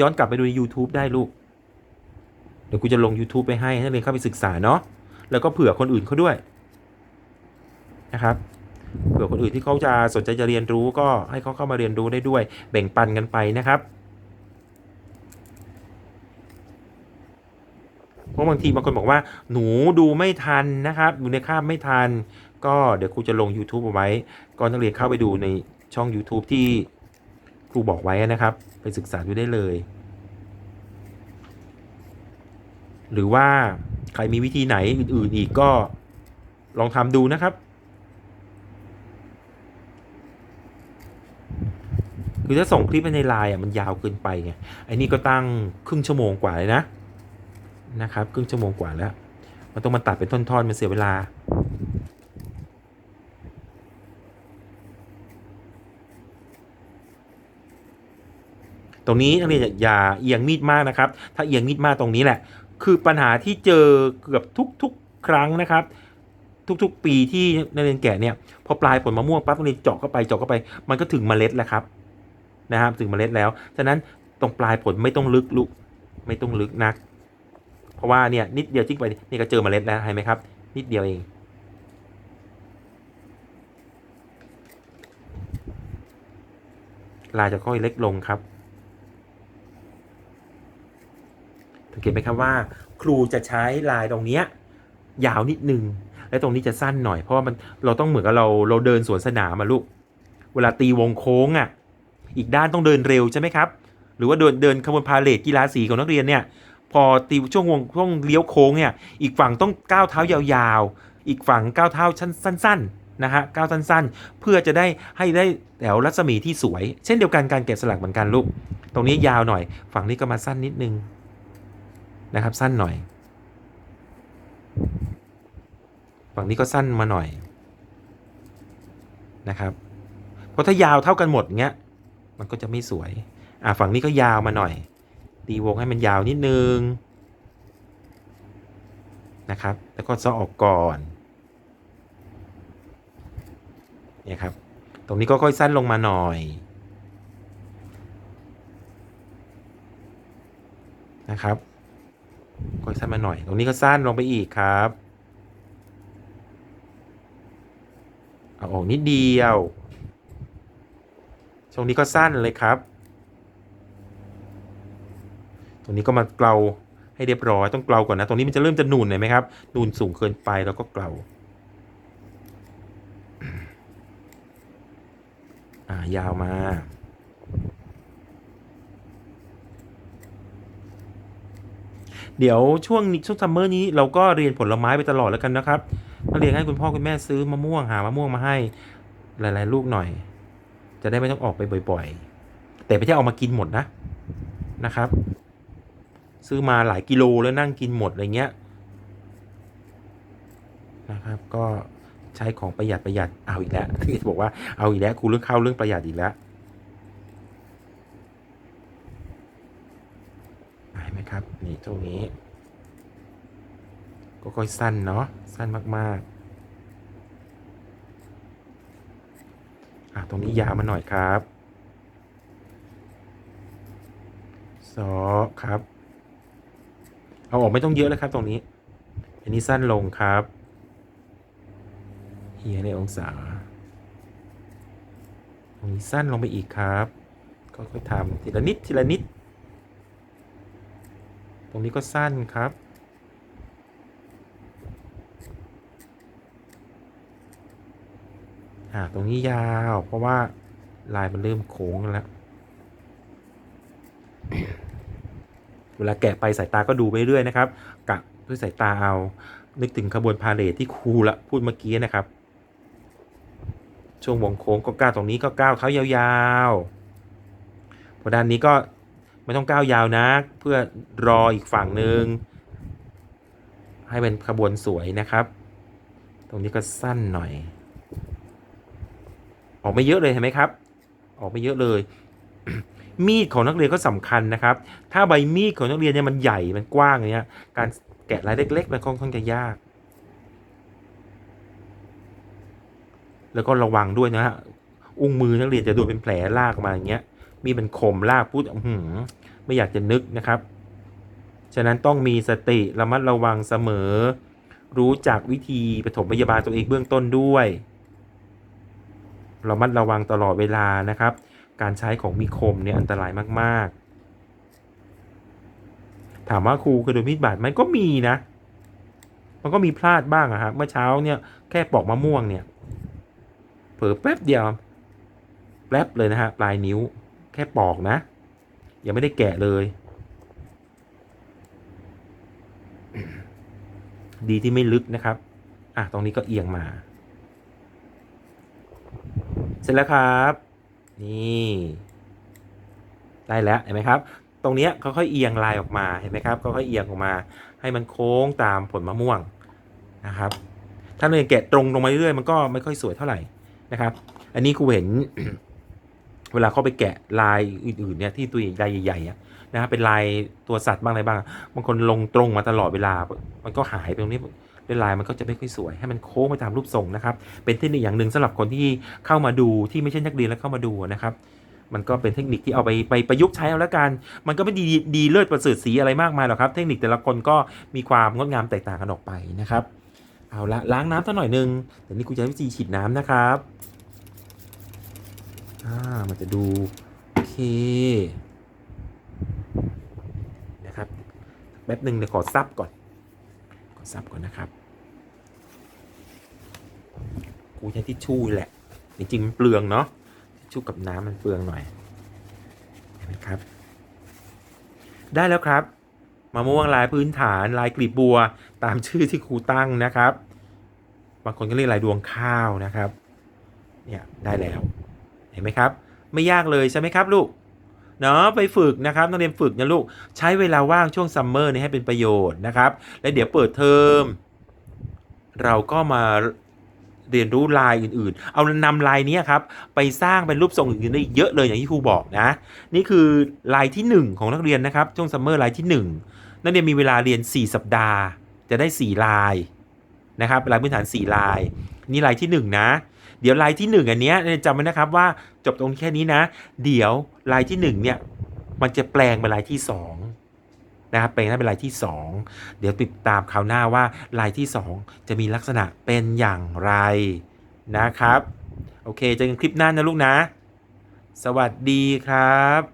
ย้อนกลับไปดูใน YouTube ได้ลูก เดี๋ยวกูจะลง YouTube ไปให้ให้นักเรียนเข้าไปศึกษาเนาะ แล้วก็เผื่อคนอื่นเขาด้วยนะครับ เผื่อคนอื่นที่เขาจะสนใจจะเรียนรู้ก็ให้เขาเข้ามาเรียนรู้ได้ด้วย แบ่งปันกันไปนะครับ เพราะบางทีบางคนบอกว่าหนูดูไม่ทันนะครับ อยู่ในคาบไม่ทัน ก็เดี๋ยวครูจะลง YouTube เอาไว้ ก็นักเรียนเข้าไปดูในช่อง YouTube ที่ ครูบอกไว้นะครับ ไปศึกษาดูได้เลย หรือว่าใครมีวิธีไหนอื่นๆอีกก็ลองทำดูนะครับ คือถ้าส่งคลิปไปในไลน์อะมันยาวเกินไปไงไอ้นี่ก็ตั้งครึ่งชั่วโมงกว่าเลยนะนะครับ ครึ่งชั่วโมงกว่าแล้ว มันต้องมาตัดเป็นท่อนๆมันเสียเวลา ตรงนี้นักเรียนอย่าเอียงมีดมากนะครับ ถ้าเอียงมีดมากตรงนี้แหละ คือปัญหาที่เจอเกือบทุกๆ ครั้งนะครับ ทุกๆ ปีที่นักเรียนแกะเนี่ยพอปลายผลมะม่วงปั๊บนักเรียนเจาะเข้าไปเจาะเข้าไป มันก็ถึงเมล็ดแล้วครับนะครับ ถึงเมล็ดแล้วฉะนั้นตรงปลายผลไม่ต้องลึกลุกไม่ต้องลึกนัก เพราะว่าเนี่ยนิดเดียวจิ้งไปนี่ก็เจอเมล็ดแล้วเห็นไหมครับ นิดเดียวเองลายจะค่อยเล็กลงครับสัง เกตไหมครับว่า ครูจะใช้ลายตรงเนี้ยยาวนิดนึง และตรงนี้จะสั้นหน่อย เพราะว่ามันเราต้องเหมือนกับเราเราเดินสวนสนามมาลูก เวลาตีวงโค้งอะ อีกด้านต้องเดินเร็วใช่ไหมครับ หรือว่าเดินเดินขบวนพาเลทกีฬาสีของนักเรียนเนี่ย พอตีช่วงวงช่วงเลี้ยวโค้งเนี่ย อีกฝั่งต้องก้าวเท้ายาวๆ อีกฝั่งก้าวเท้าสั้นๆนะฮะ ก้าวสั้นๆ เพื่อจะได้ให้ได้แถวรัศมีที่สวย เช่นเดียวกันการแกะสลักเหมือนกันลูก ตรงนี้ยาวหน่อย ฝั่งนี้ก็มาสั้นนิดนึง นะครับ สั้นหน่อย ฝั่งนี้ก็สั้นมาหน่อยนะครับ เพราะถ้ายาวเท่ากันหมดเงี้ย มันก็จะไม่สวย อะฝั่งนี้ก็ยาวมาหน่อย ตีวงให้มันยาวนิดนึงนะครับ แล้วก็ซ้อออกก่อนเนี่ยครับ ตรงนี้ก็ค่อยสั้นลงมาหน่อยนะครับ ค่อยสั้นมาหน่อย ตรงนี้ก็สั้นลงไปอีกครับเอาออกนิดเดียวตรงนี้ก็สั้นเลยครับ ตรงนี้ก็มาเกลาให้เรียบร้อยต้องเกลาก่อนนะ ตรงนี้มันจะเริ่มจะนูนเห็นไหมครับนูนสูงเกินไปแล้วก็เกลาอ่ายาวมา เดี๋ยวช่วงช่วงซัมเมอร์นี้เราก็เรียนผลไม้ไปตลอดแล้วกันนะครับถ้าเรียนให้คุณพ่อคุณแม่ซื้อมะม่วงหามะม่วงมาให้ หลาย ๆ ลูกหน่อย จะได้ไม่ต้องออกไปบ่อยๆ แต่ไม่ใช่เอามากินหมดนะนะครับ ซื้อมาหลายกิโลแล้วนั่งกินหมดอะไรเงี้ยนะครับก็ใช้ของประหยัดประหยัดเอาอีกแล้วที่บอกว่าเอาอีกแล้วครูเรื่องข้าวเรื่องประหยัดอีกแล้วเห็นไหมครับ นี่ ตรงนี้ ก็ค่อยสั้นเนาะสั้นมากๆอะตรงนี้ยาวมาหน่อยครับซอครับ เอาออกไม่ต้องเยอะแล้วครับตรงนี้ อันนี้สั้นลงครับเฮียในองศา ตรงนี้สั้นลงไปอีกครับ ก็ค่อยทำทีละนิดทีละนิด รงนี้ก็สั้นครับ อ่า ตรงนี้ยาว เพราะว่าลายมันเริ่มโค้งแล้ว เวลาแกะไปสายตาก็ดูไปเรื่อยนะครับ กะด้วยสายตาเอา นึกถึงขบวนพาเหรดที่ครูละพูดเมื่อกี้นะครับ ช่วงวงโค้งก็ก้าวตรงนี้ก็ก้าวเท้ายาวๆพอด้านนี้ก็ ไม่ต้องก้าวยาวนะเพื่อรออีกฝั่งหนึ่งให้เป็นขบวนสวยนะครับ ตรงนี้ก็สั้นหน่อย ออกไม่เยอะเลยเห็นไหมครับ ออกไม่เยอะเลย มีดของนักเรียนก็สำคัญนะครับ ถ้าใบมีดของนักเรียนเนี่ยมันใหญ่มันกว้างอย่างเงี้ยการแกะลายเล็ก ๆ มันค่อนข้างจะยาก แล้วก็ระวังด้วยนะฮะ อุ้งมือนักเรียนจะโดนเป็นแผลลากมาอย่างเงี้ย มีดมันคมลากปุ๊บอื้อหือไม่อยากจะนึกนะครับ ฉะนั้นต้องมีสติระมัดระวังเสมอ รู้จักวิธีปฐมพยาบาลตัวเองเบื้องต้นด้วยระมัดระวังตลอดเวลานะครับ การใช้ของมีคมเนี่ยอันตรายมากๆ ถามว่าครูเคยโดนมีดบาดไหมก็มีนะ มันก็มีพลาดบ้างอะครับเมื่อเช้าเนี่ยแค่ปอกมะม่วงเนี่ย เผลอแป๊บเดียว แป๊บเลยนะฮะปลายนิ้ว แค่ปอกนะ ยังไม่ได้แกะเลย ดีที่ไม่ลึกนะครับ อะ ตรงนี้ก็เอียงมา เสร็จแล้วครับ นี่ ได้แล้วเห็นไหมครับ ตรงนี้ยค่อยเอียงลายออกมา เห็นไหมครับเขาค่อยเอียงออกมา ให้มันโค้งตามผลมะม่วงนะครับ ถ้าเราแกะตรงลงมาเรื่อยๆมันก็ไม่ค่อยสวยเท่าไหร่นะครับ อันนี้ครูเห็น เวลาเขาไปแกะลายอื่นๆเนี่ยที่ตัวลายใหญ่ๆอะนะเป็นลายตัวสัตว์บ้างอะไรบ้างบางคนลงตรงมาตลอดเวลา มันก็หายไปตรงนี้เป็นลายมันก็จะไม่ค่อยสวยให้มันโค้งไปตามรูปทรงนะครับ เป็นเทคนิคอย่างหนึ่งสำหรับคนที่เข้ามาดูที่ไม่ใช่นักเรียนแล้วเข้ามาดูนะครับมันก็เป็นเทคนิคที่เอาไปไปประยุกต์ใช้เอาแล้วกัน มันก็ไม่ดีดีเลิศประเสริฐสีอะไรมากมายหรอกครับ เทคนิคแต่ละคนก็มีความงดงามแตกต่างกันออกไปนะครับ เอาละล้างน้ำสักหน่อยหนึงเดี๋ยวนี้กูจะใช้วิธีฉีดน้ำนะครับ อ่ามันจะดูโอเคนะครับแป๊บหนึ่งเดี๋ยวขอซับก่อน ขอซับก่อนนะครับ กูใช้ทิชชู่แหละ จริงๆมันเปลืองเนาะทิชชู่กับน้ำมันเปลืองหน่อยเห็นไหมครับ ได้แล้วครับมะม่วงลายพื้นฐานลายกลีบบัว ตามชื่อที่ครูตั้งนะครับ บางคนก็เรียกลายดวงข้าวนะครับ เนี่ย ได้แล้ว เห็นไหมครับ ไม่ยากเลยใช่ไหมครับลูกเนาะไปฝึกนะครับต้องเรียนฝึกนะลูกใช้เวลาว่างช่วงซัมเมอร์นี้ให้เป็นประโยชน์นะครับ และเดี๋ยวเปิดเทอมเราก็มาเรียนรู้ลายอื่นๆ เอานำลายนี้ครับ ไปสร้างเป็นรูปทรงอื่นๆได้เยอะเลยอย่างที่ครูบอกนะ นี่คือลายที่ 1 ของนักเรียนนะครับช่วงซัมเมอร์ลายที่ 1 นักเรียนมีเวลาเรียน 4 สัปดาห์ จะได้ 4 ลายนะครับลายพื้นฐาน 4 ลาย นี่ลายที่ 1 นะ เดี๋ยวลายที่ 1 อันเนี้ยจำไว้นะครับว่าจบตรงแค่นี้นะ เดี๋ยวลายที่1เนี่ยมันจะแปลงเป็นลายที่2นะครับแปลงได้เป็นลายที่ 2 เดี๋ยวติดตามคราวหน้าว่าลายที่ 2 จะมีลักษณะเป็นอย่างไรนะครับ โอเคเจอกันคลิปหน้านะลูกนะ สวัสดีครับ